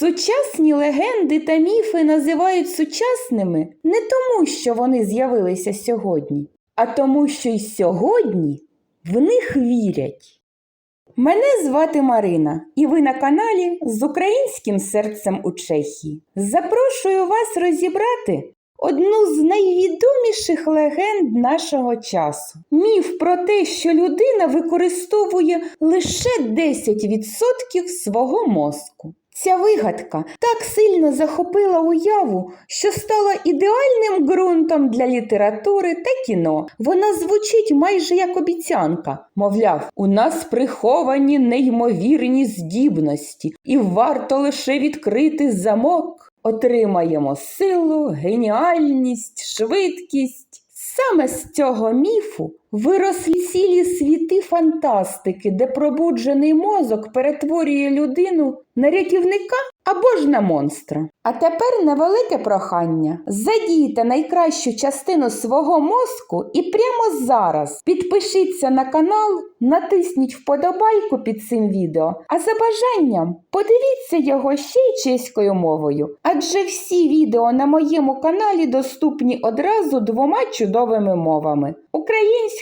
Сучасні легенди та міфи називають сучасними не тому, що вони з'явилися сьогодні, а тому, що й сьогодні в них вірять. Мене звати Марина, і ви на каналі з українським серцем у Чехії. Запрошую вас розібрати одну з найвідоміших легенд нашого часу. Міф про те, що людина використовує лише 10% свого мозку. Ця вигадка так сильно захопила уяву, що стала ідеальним ґрунтом для літератури та кіно. Вона звучить майже як обіцянка. Мовляв, у нас приховані неймовірні здібності, і варто лише відкрити замок. Отримаємо силу, геніальність, швидкість. Саме з цього міфу виросли цілі світи фантастики, де пробуджений мозок перетворює людину на рятівника або ж на монстра. А тепер невелике прохання. Задійте найкращу частину свого мозку і прямо зараз підпишіться на канал, натисніть вподобайку під цим відео, а за бажанням подивіться його ще й чеською мовою. Адже всі відео на моєму каналі доступні одразу двома чудовими мовами українською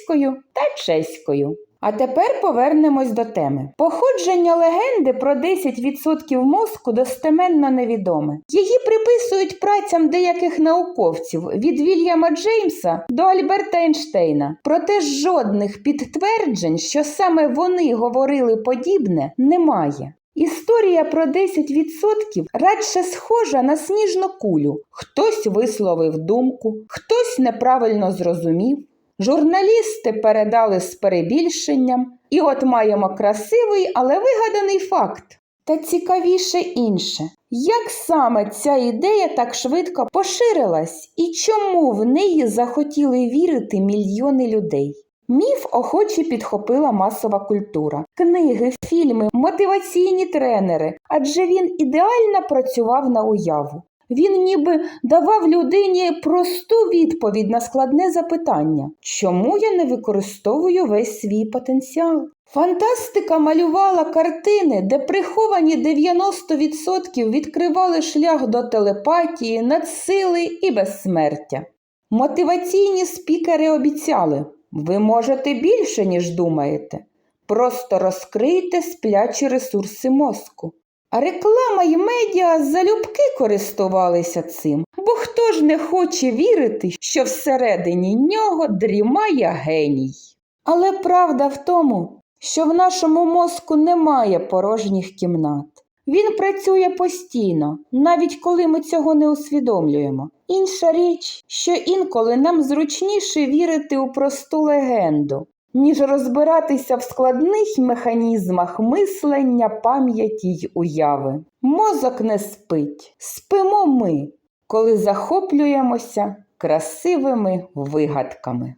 та чеською. А тепер повернемось до теми. Походження легенди про 10% мозку достеменно невідоме. Її приписують працям деяких науковців від Вільяма Джеймса до Альберта Ейнштейна. Проте жодних підтверджень, що саме вони говорили подібне, немає. Історія про 10% радше схожа на сніжну кулю. Хтось висловив думку, хтось неправильно зрозумів. Журналісти передали з перебільшенням, і от маємо красивий, але вигаданий факт. Та цікавіше інше, як саме ця ідея так швидко поширилась і чому в неї захотіли вірити мільйони людей? Міф охоче підхопила масова культура, книги, фільми, мотиваційні тренери, адже він ідеально працював на уяву. Він ніби давав людині просту відповідь на складне запитання, чому я не використовую весь свій потенціал? Фантастика малювала картини, де приховані 90% відкривали шлях до телепатії, надсили і безсмертя. Мотиваційні спікери обіцяли, ви можете більше, ніж думаєте. Просто розкрийте сплячі ресурси мозку. Реклама й медіа залюбки користувалися цим, бо хто ж не хоче вірити, що всередині нього дрімає геній. Але правда в тому, що в нашому мозку немає порожніх кімнат. Він працює постійно, навіть коли ми цього не усвідомлюємо. Інша річ, що інколи нам зручніше вірити у просту легенду, ніж розбиратися в складних механізмах мислення, пам'яті й уяви. Мозок не спить, спимо ми, коли захоплюємося красивими вигадками.